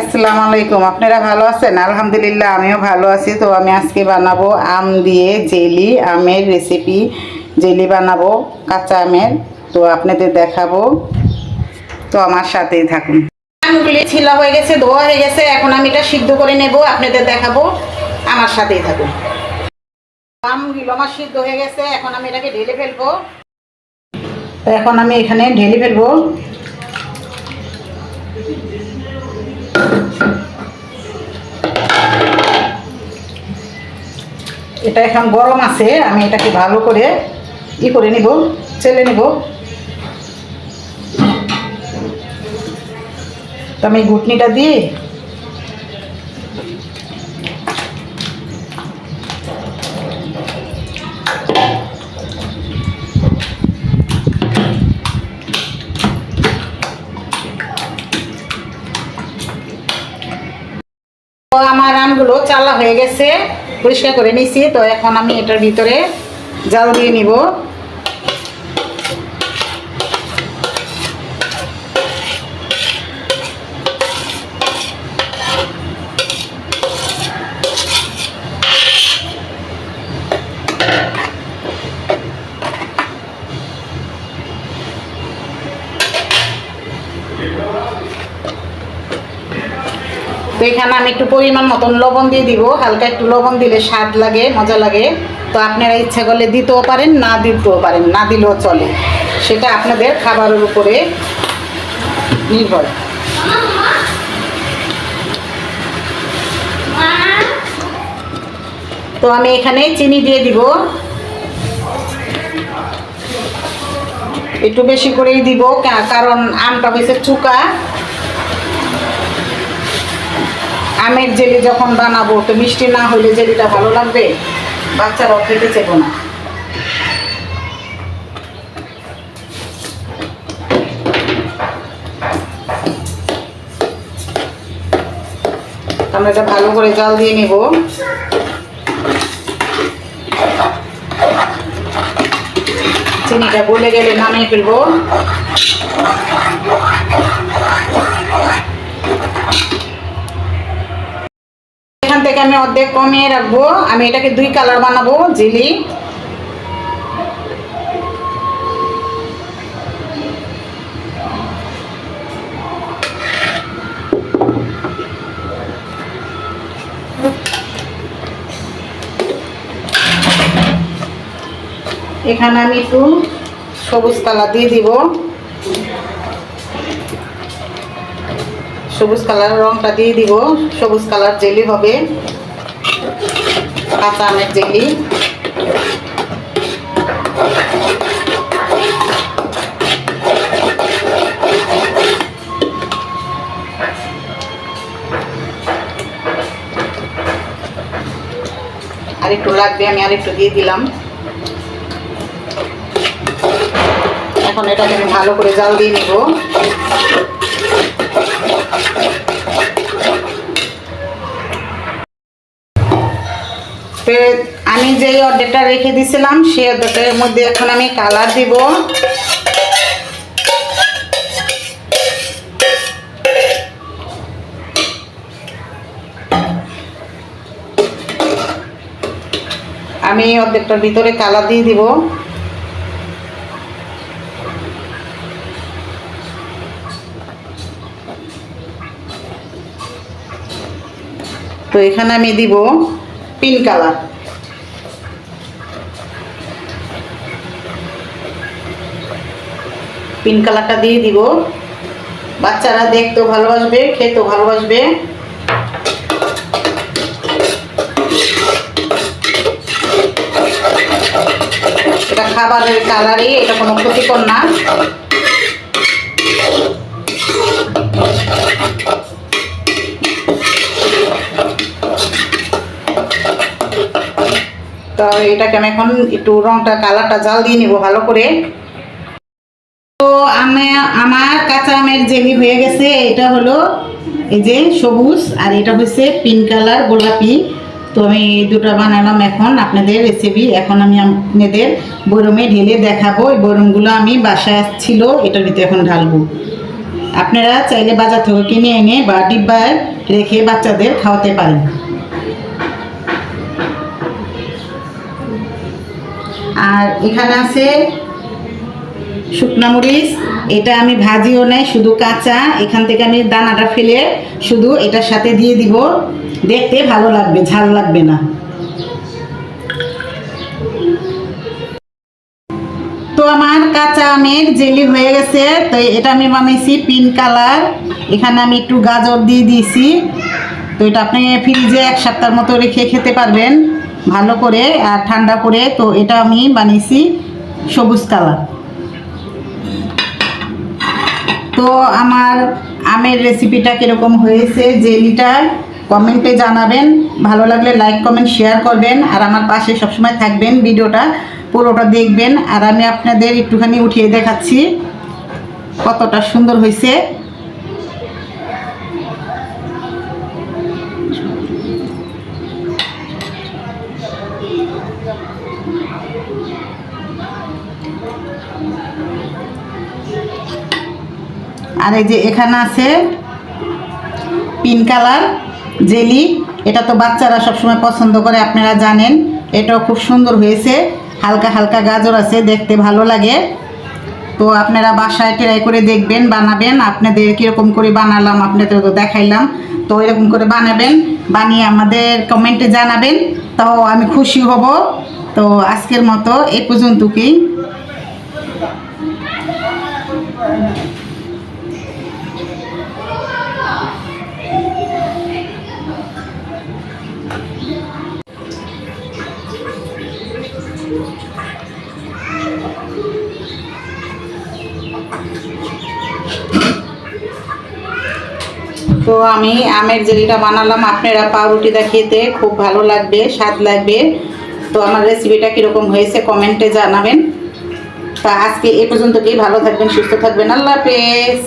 আসসালামু আলাইকুম, আপনারা ভালো আছেন? আলহামদুলিল্লাহ, আমিও ভালো আছি। তো আমি আজকে বানাবো আম দিয়ে জেলি, আমের রেসিপি জেলি বানাবো, কাঁচা আমের। তো আপনাদের দেখাবো। তো আমার সাথেই থাকুন। আমগুলি ছিলা হয়ে গেছে, ধোয়া হয়ে গেছে। এখন আমি এটা সিদ্ধ করে নেব, আপনাদের দেখাবো। আমার সাথেই থাকুন। আমগুলো আমার সিদ্ধ হয়ে গেছে, এখন আমি এটাকে ঢেলে ফেলব। এখন আমি এখানে ঢেলে ফেলব। এটা এখন গরম আছে, আমি এটাকে ভালো করে ই করে নিব, চেলে নিব। তো আমি ঘুটনিটা দিয়ে আমগুলো চালা হয়ে গেছে, পরিষ্কার করে নিছি তো এখন আমি এটার ভিতরে জাল দিয়ে নিব। তো এখানে আমি একটু পরিমাণ মতন লবণ দিয়ে দিব। হালকা একটু লবণ দিলে স্বাদ লাগে, মজা লাগে। তো আপনারা ইচ্ছা করলে দিতেও পারেন, না দিতেও পারেন, না দিলেও চলে। সেটা আপনাদের খাবারের উপরে নির্ভর। তো আমি এখানে চিনি দিয়ে দিব। একটু বেশি করেই দিব কারণ আমটা হয়েছে চুকা। আমের জেলি যখন বানাবো, তো মিষ্টি না হলে জেলিটা ভালো লাগবে? বাচ্চারাও খেতে চেপো না। আমরা এটা ভালো করে জল দিয়ে নিব। চিনিটা গলে গেলে নামিয়ে ফেলব এখান থেকে আমি অর্ধেক কমিয়ে রাখব। আমি এটাকে দুই কালার বানাবো, জিলি। এখানে আমি একটু সবুজ কালার দিয়ে দিব। সবুজ কালার রংটা দিয়ে দিব। সবুজ কালার জেলি হবে। কাঁচা আমের জেলি। আরেকটু লাগবে, আমি আরেকটু দিয়ে দিলাম। এখন এটাকে আমি ভালো করে জাল দিয়ে নিব। তো আমি যেই অর্ডারটা রেখে দিছিলাম, সেই অর্ডারটার মধ্যে এখন আমি কালার দিব। আমি অর্ধেকটার ভিতরে কালার দিয়ে দিব। তো এখানে আমি দিব পিঙ্ক কালার। পিঙ্ক কালারটা দিয়ে দিব। বাচ্চারা দেখতেও ভালোবাসবে, খেতেও ভালোবাসবে। এটা খাবারের কালারই, এটা কোনো ক্ষতিকর না। তো এটাকে আমি এখন একটু রংটা, কালারটা জাল দিয়ে নিব ভালো করে। তো আমি, আমার কাঁচা আমের জেলি হয়ে গেছে, এটা হলো এই যে সবুজ, আর এটা হচ্ছে পিঙ্ক কালার গোলাপি। তো আমি দুটো বানালাম এখন আপনাদের রেসিপি এখন আমি আপনাদের বরমে ঢেলে দেখাবো। এই বরমগুলো আমি বাসায় ছিল, এটার ভিতরে এখন ঢালবো। আপনারা চাইলে বাজার থেকে কিনে এনে বা ডিব্বায় রেখে বাচ্চাদের খাওয়াতে পারেন। আর এখানে আছে শুকনা মরিচ, এটা আমি ভাজিও নাই, শুধু কাঁচা। এখান থেকে আমি দানাটা ফেলে শুধু এটার সাথে দিয়ে দিব। দেখতে ভালো লাগবে, ঝাল লাগবে না। তো আমার কাঁচা আমের জেলি হয়ে গেছে, তো এটা আমি বানাইছি পিঙ্ক কালার। এখানে আমি একটু গাজর দিয়ে দিয়েছি। তো এটা আপনি ফ্রিজে এক সপ্তাহের মতো রেখে খেতে পারবেন। ভালো করে, আর ঠান্ডা করে, তো এটা আমি বানিয়েছি সবুজ কালার। তো আমার আমের রেসিপিটা কীরকম হয়েছে জেলিটা কমেন্টে জানাবেন। ভালো লাগলে লাইক, কমেন্ট, শেয়ার করবেন। আর আমার পাশে সবসময় থাকবেন ভিডিওটা, পুরোটা দেখবেন। আর আমি আপনাদের একটুখানি উঠিয়ে দেখাচ্ছি কতটা সুন্দর হয়েছে। আর এই যে এখানে আছে পিঙ্ক কালার, জেলি। এটা তো বাচ্চারা সবসময় পছন্দ করে, আপনারা জানেন। এটাও খুব সুন্দর হয়েছে। হালকা হালকা গাজর আছে, দেখতে ভালো লাগে। তো আপনারা বাসায় ট্রাই করে দেখবেন, বানাবেন। আপনাদের কীরকম করে বানালাম, আপনাদের তো দেখাইলাম। তো এরকম করে বানাবেন, বানিয়ে আমাদের কমেন্টে জানাবেন। তাও আমি খুশি হব। তো আজকের মতো এ পর্যন্তই তো আমি আমের জেলিটা বানালাম। আপনারা পাউরুটিটা খেতে খুব ভালো লাগবে, স্বাদ লাগবে। তো আমার রেসিপিটা কীরকম হয়েছে কমেন্টে জানাবেন। তা আজকে এ পর্যন্ত কি ভালো থাকবেন, সুস্থ থাকবেন। আল্লাহ হাফেজ।